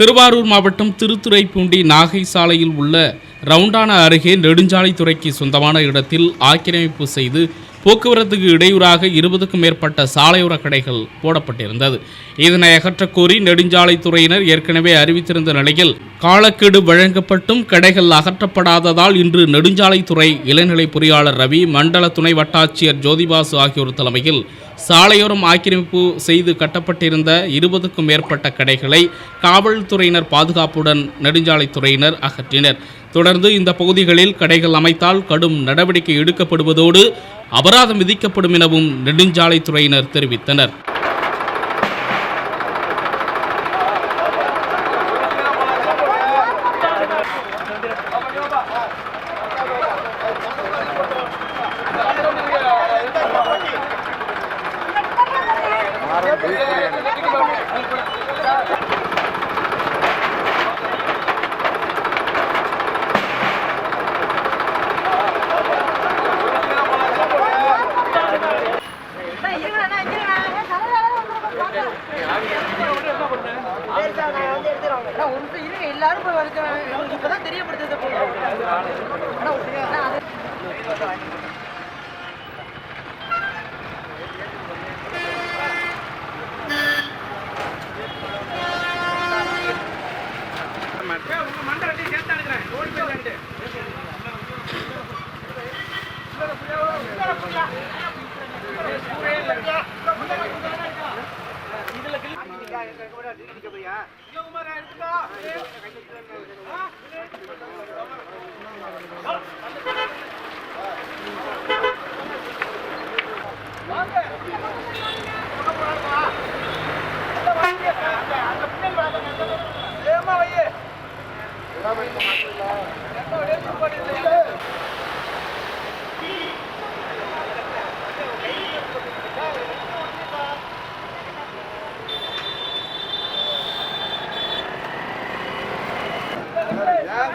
திருவாரூர் மாவட்டம் திருத்துறைப்பூண்டி நாகை சாலையில் உள்ள ரவுண்டானா அருகே நெடுஞ்சாலைத்துறைக்கு சொந்தமான இடத்தில் ஆக்கிரமிப்பு செய்து போக்குவரத்துக்கு இடையூறாக இருபதுக்கும் மேற்பட்ட சாலையோர கடைகள் போடப்பட்டிருந்தது. இதனை அகற்றக் கோரி நெடுஞ்சாலைத்துறையினர் ஏற்கனவே அறிவித்திருந்த நிலையில் காலக்கெடு வழங்கப்பட்டும் கடைகள் அகற்றப்படாததால் இன்று நெடுஞ்சாலைத்துறை இளநிலை பொறியாளர் ரவி மண்டல துணை வட்டாட்சியர் ஜோதிபாசு ஆகியோர் தலைமையில் சாலையோரம் ஆக்கிரமிப்பு செய்து கட்டப்பட்டிருந்த இருபதுக்கும் மேற்பட்ட கடைகளை காவல்துறையினர் பாதுகாப்புடன் நெடுஞ்சாலைத்துறையினர் அகற்றினர். தொடர்ந்து இந்த பகுதிகளில் கடைகள் அமைத்தால் கடும் நடவடிக்கை எடுக்கப்படுவதோடு அபராதம் விதிக்கப்படும் எனவும் நெடுஞ்சாலைத்துறையினர் தெரிவித்தனர். ஒரு நிமிஷம் இருங்க, எல்லாரும் போய் வளர்க்குறாங்க. உங்களுக்கு இப்பதான் தெரியப்படுத்துறது போல. அண்ணா, ஒரு நிமிஷம். அண்ணா, அது-